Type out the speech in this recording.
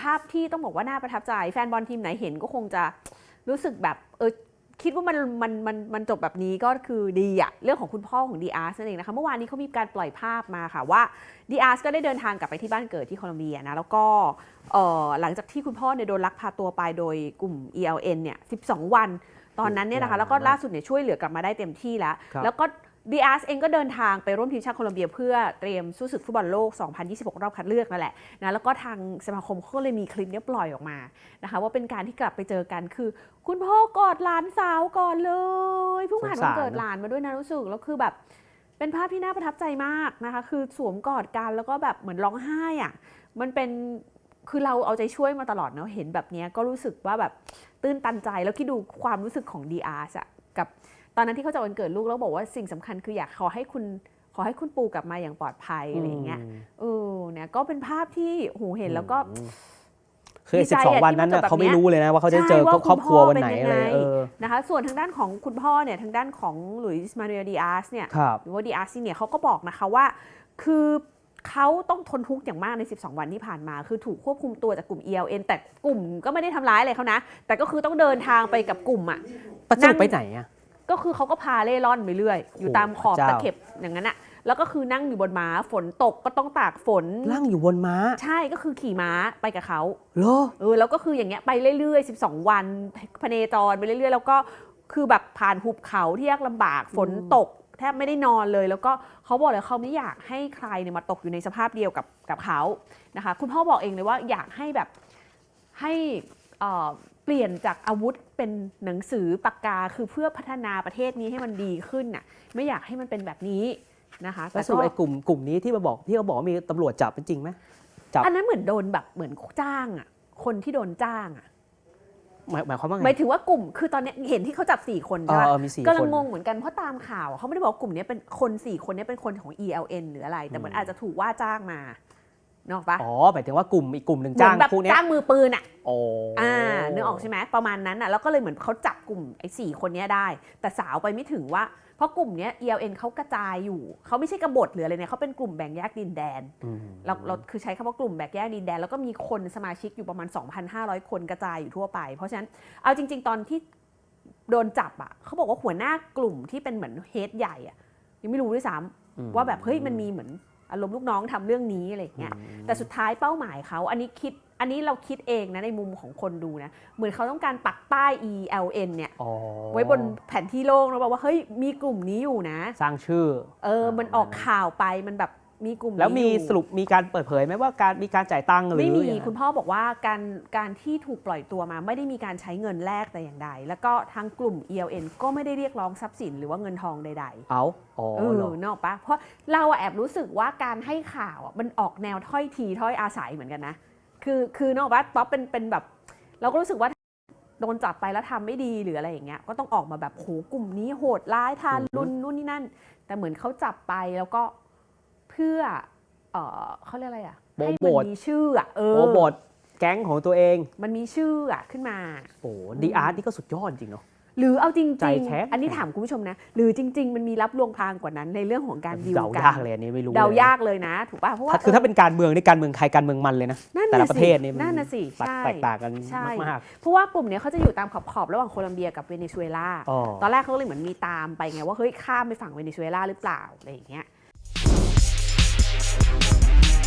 ภาพที่ต้องบอกว่าน่าประทับใจ แฟนบอลทีมไหนเห็นก็คงจะรู้สึกแบบเออคิดว่ามันมันมันมันจบแบบนี้ก็คือดีอะเรื่องของคุณพ่อของดีอาร์สนั่นเองนะคะ เมื่อวานนี้เขามีการปล่อยภาพมาค่ะว่าดีอาร์สก็ได้เดินทางกลับไปที่บ้านเกิดที่โคลอมเบียนะ แล้วก็เอ่อหลังจากที่คุณพ่อเนี่ยโดนลักพาตัวไปโดยกลุ่ม ELN เนี่ย 12 วัน ตอนนั้นเนี่ยนะคะ แล้วก็ล่าสุดเนี่ยช่วยเหลือกลับมาได้เต็มที่แล้วครับแล้วก็ ดีอาร์สเองก็เดินทางไปร่วมทีมชาติโคลอมเบีย เพื่อเตรียมสู้ศึกฟุตบอลโลก 2026 รอบคัดเลือกนั่นแหละนะแล้วก็ทางสมาคมก็เลยมีคลิปนี้ปล่อยออกมานะคะว่าเป็นการที่กลับไปเจอกันคือ คุณพ่อกอดหลานสาวก่อนเลยเพิ่งผ่านวันเกิดหลานมาด้วยนะรู้สึกแล้วคือแบบเป็นภาพที่น่าประทับใจมากนะคะ คือสวมกอดกันแล้วก็แบบเหมือนร้องไห้อะมันเป็นคือเราเอาใจช่วยมาตลอดเนาะเห็นแบบนี้ก็รู้สึกว่าแบบตื้นตันใจแล้วคิดดูความรู้สึกของดีอาร์อะกับ ตอนนั้นที่เขาจะวันเกิดลูกแล้วบอกว่าสิ่งสำคัญคืออยากขอให้คุณขอให้คุณปูกลับมาอย่างปลอดภัยอะไรอย่างเงี้ยมเออเนี่ยก็เป็นภาพที่โหเห็นแล้วก็อืมคือดีสิใจบสองอะวันที่มันั้นนจบน่ะแบบเขาไม่เนี้ยรู้เลยนะว่าเขาจะเจอใช่ว่าครอบครัวคุณพ่อวันไหนเป็นยังอะไรไงเออนะคะส่วนทางด้านของคุณพ่อเนี่ยทางด้านของหลุยส์มานูเอลดีอาร์สเนี่ยครับหรือว่าดีอาร์ซีเนี่ยเขาก็บอกนะคะว่า คือเขาต้องทนทุกข์อย่างมากใน 12 วันที่ผ่านมา คือถูกควบคุมตัวจากกลุ่ม ELN แต่กลุ่มก็ไม่ได้ทำร้ายอะไรเขานะ แต่ก็คือต้องเดินทางไปกับกลุ่มอะประจุไปไหนอะ ก็คือเขาก็พาเล่ร่อนไปเรื่อย อยู่ตามขอบพระตะเจ้าเข็บอย่างนั้นอะแล้วก็คือนั่งอยู่บนม้าฝนตกก็ต้องตากฝนนั่งอยู่บนม้า ใช่ก็คือขี่ม้าไปกับเขาเหรอเออแล้วก็คืออย่างเงี้ยไปเรื่อยๆ 12 วันพเนจรไปเรื่อยๆ แล้วก็คือแบบผ่านหุบเขาที่ยากลำบากฝนตกแทบไม่ได้นอนเลย แล้วก็เขาบอกเลยเขาไม่อยากให้ใครเนี่ยมาตกอยู่ในสภาพเดียวกับกับเขานะคะ คุณพ่อบอกเองเลยว่าอยากให้แบบให้ เอ่อเปลี่ยนจากอาวุธเป็นหนังสือปากกาคือเพื่อพัฒนาประเทศนี้ให้มันดีขึ้นน่ะไม่อยากให้มันเป็นแบบนี้นะคะแล้วสก็รุปไอ้กลุ่มกลุ่มนี้ที่มาบอกที่เขาบอกว่ามีตำรวจจับเป็นจริงไหมจับอันนั้นเหมือนโดนแบบเหมือนจ้างอะคนที่โดนจ้างอะหมายหมายความว่าไงหมายถึงว่ากลุ่มคือตอนเนี้ยเห็นที่เขาจับ 4 คนเอใช่อปะเออมีสี่ก็ลัคงนงงเหมือนกันเพราะตามข่าวอะเขาไม่ได้บอกว่ากลุ่มเนี้ยเป็นคน 4 คนเนี้ยเป็นคนของ ELN หรืออะไร แต่เหมือนอืมอาจจะถูกว่าจ้างมาเนกอะปะอ๋อหมายถึงว่ากลุ่มอีกกลุ่มหนึ่งเหมืจ้างแบบพวกเนี้ยจ้างมือปืนอะ โอ้อ่านึกออกใช่ไหมประมาณนั้นอะแล้วก็เลยเหมือนเขาจับกลุ่มไอ้สคนเนี้ยได้ แต่สาวไปไม่ถึงว่า เพราะกลุ่มเนี้ย ELN เขากระจายอยู่ เขาไม่ใช่กบฏหรืออะไรเนี่ยเขาเป็นกลุ่มแบ่งแยกดินแดน อืม เราเราคือใช้คำว่ากลุ่มแบกแยกดินแดน แล้วก็มีคนสมาชิกอยู่ประมาณ 2,500 คนกระจายอยู่ทั่วไป เพราะฉะนั้นเอาจริง ๆ ตอนที่โดนจับอะเขาบอกว่าหัวหน้ากลุ่มที่เป็นเหมือนเฮดใหญ่อะยังไม่รู้ด้วยซ้อืมำว่าแบบเฮ้ยมันมีเหมือน อารมณ์ลูกน้องทำเรื่องนี้อะไรอย่างเงี้ยอืมแต่สุดท้ายเป้าหมายเขาอันนี้คิดอันนี้เราคิดเองนะในมุมของคนดูนะ เหมือนเขาต้องการปักป้าย ELN เนี่ยอ๋อไว้บนแผนที่โลกนะบอกว่าเฮ้ยมีกลุ่มนี้อยู่นะ สร้างชื่อ เออมันออกข่าวไปมันแบบ มีกลุ่มนี้แล้วมีอยู่ สรุปมีการเปิดเผยไหมว่าการมีการจ่ายตังค์หรือไม่มียังง คุณพ่อบอกว่าการการที่ถูกปล่อยตัวมาไม่ได้มีการใช้เงินแลกแต่อย่างใด แล้วก็ทางกลุ่ม ELN ก็ไม่ได้เรียกร้องทรัพย์สินหรือว่าเงินทองใดเอาอ๋อๆเออเหรอ นกออกปะเพราะเราอะแอบรู้สึกว่าการให้ข่าวอะมันออกแนวถ้อยทีถ้อยอาศัยเหมือนกันนะ คือคือนกออกปะป๊อปเป็นเป็นแบบ เราก็รู้สึกว่าโดนจับไปแล้วทำไม่ดีหรืออะไรอย่างเงี้ยก็ต้องออกมาแบบโหกลุ่มนี้โหดร้ายทารุณนู่นนี่นั่น แต่เหมือนเขาจับไปแล้วก็เพื่อเออเขาเรียกอะไรอะโปรให้โมมันทมีชื่ออะเออโปรโมทแก๊งของตัวเองมันมีชื่ออะขึ้นมา โอ้ดีอาร์ตนี่ก็สุดยอดจริงเนาะ หรือเอาจริง ใจแข็ง ๆ อันนี้ถามคุณผู้ชมนะ หรือจริง ๆ มันมีรับลวงพรางกว่านั้นในเรื่องของการดิวเดากันยากเลยอันนี้ไม่รู้เดาลยากเลยนะ ถูกป่ะเพราะว่าถ้าคือถ้าเป็นการเมืองในการเมืองใครการเมืองมันเลยนะ นั่นแต่น่ละประเทศนี่มันั่นน่ะสิแตกใช่ แตกต่างกันใช่ มาก เพราะว่ากลุ่มเนี้ยเขาจะอยู่ตามขอบๆระหว่างโคลัมเบียกับเวเนซุเอลาๆอ๋อ ตอนแรกเขาก็เลยเหมือนมีตามไปไงว่าเฮ้ยข้ามไปฝั่งเวเนซุเอลาหรือเปล่าอะไรอย่างเงี้ย Thank you.